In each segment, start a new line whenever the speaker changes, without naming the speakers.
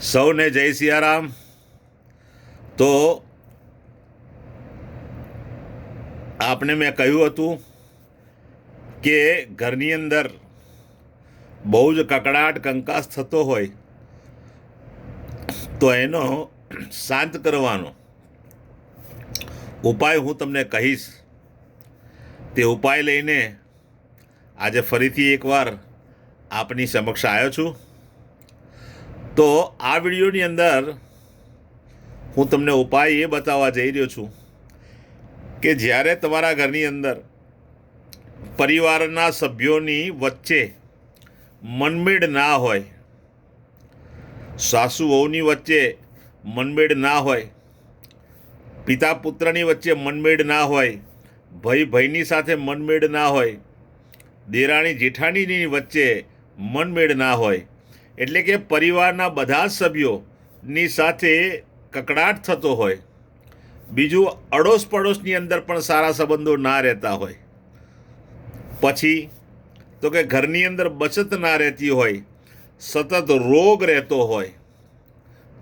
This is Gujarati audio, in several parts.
સૌને જય સિયારામ. તો આપને મેં કહ્યું હતું કે ઘરની અંદર બહુ જ કકડાટ કંકાસ થતો હોય તો એનો શાંત કરવાનો ઉપાય હું તમને કહીશ. તે ઉપાય લઈને આજે ફરીથી એકવાર આપની સમક્ષ આવ્યો છું. તો આ વિડીયોની અંદર હું તમને ઉપાય એ બતાવવા જઈ રહ્યો છું કે જ્યારે તમારા ઘરની અંદર પરિવારના સભ્યોની વચ્ચે મનમેળ ના હોય સાસુ વહુની વચ્ચે મનમેળ ના હોય પિતા પુત્રની વચ્ચે મનમેળ ના હોય ભાઈ ભાઈની સાથે મનમેળ ના હોય દેરાણી જેઠાણીની વચ્ચે મનમેળ ના હોય એટલે કે પરિવારના બધા જ સભ્યોની સાથે કકડાટ થતો હોય. બીજું અડોશ પડોશની અંદર પણ સારા સંબંધો ના રહેતા હોય. પછી તો કે ઘરની અંદર બચત ના રહેતી હોય, સતત રોગ રહેતો હોય,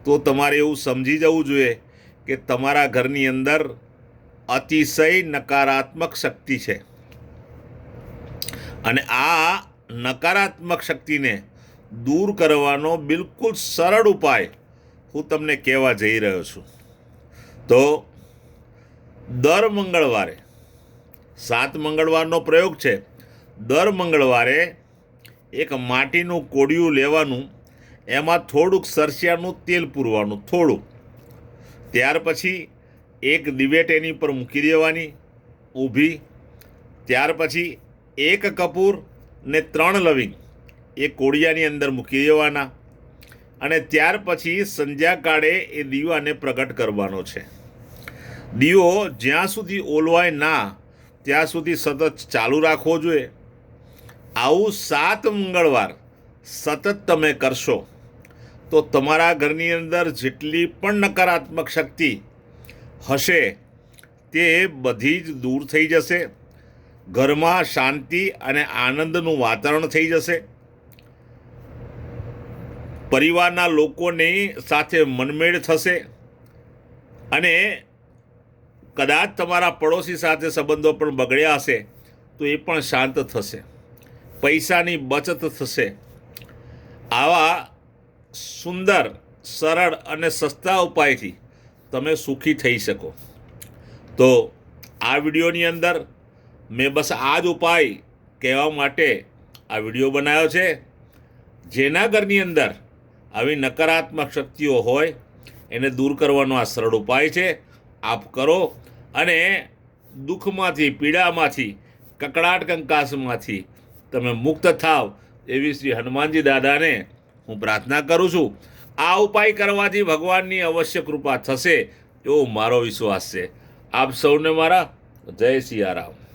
તો તમારે એવું સમજી જવું જોઈએ કે તમારા ઘરની અંદર અતિશય નકારાત્મક શક્તિ છે. અને આ નકારાત્મક શક્તિને દૂર કરવાનો બિલકુલ સરળ ઉપાય હું તમને કહેવા જઈ રહ્યો છું. તો દર મંગળવારે, સાત મંગળવારનો પ્રયોગ છે. દર મંગળવારે એક માટીનું કોડિયું લેવાનું, એમાં થોડુંક સરસિયાનું તેલ પૂરવાનું થોડું ત્યાર પછી એક દિવેટ એની પર મૂકી દેવાની, ઊભી. ત્યાર પછી એક કપૂર ને ત્રણ લવિંગ. એ કોળિયાની અંદર મૂકી દેવાના. અને ત્યાર પછી સંધ્યાકાળે એ દીવાને પ્રગટ કરવાનો છે. દીવો જ્યાં સુધી ઓલવાય ના, ત્યાં સુધી સતત ચાલુ રાખવો જોઈએ. આવું સાત મંગળવાર સતત તમે કરશો, તો તમારા ઘરની અંદર જેટલી પણ નકારાત્મક શક્તિ હશે, તે બધી જ દૂર થઈ જશે. ઘરમાં શાંતિ અને આનંદનું વાતાવરણ થઈ જશે. પરિવારના લોકોની સાથે મનમેળ થશે અને કદાચ તમારા પડોશી સાથે સંબંધો પણ બગડ્યા હશે, તો એ પણ શાંત થશે. પૈસાની બચત થશે. આવા સુંદર, સરળ અને સસ્તા ઉપાયથી તમે સુખી થઈ શકો. તો આ વિડીયોની અંદર મેં બસ આ જ ઉપાય કહેવા માટે આ વીડિયો બનાવ્યો છે. જેના ઘરની અંદર આવી નકારાત્મક શક્તિઓ હોય, એને દૂર કરવાનો આ સરળ ઉપાય છે. આપ કરો અને દુઃખમાંથી, પીડામાંથી, કકડાટ કંકાસમાંથી તમે મુક્ત થાવ એવી શ્રી હનુમાનજી દાદાને હું પ્રાર્થના કરું છું. આ ઉપાય કરવાથી ભગવાનની અવશ્ય કૃપા થશે એવો મારો વિશ્વાસ છે. આપ સૌને મારા જય સિયારામ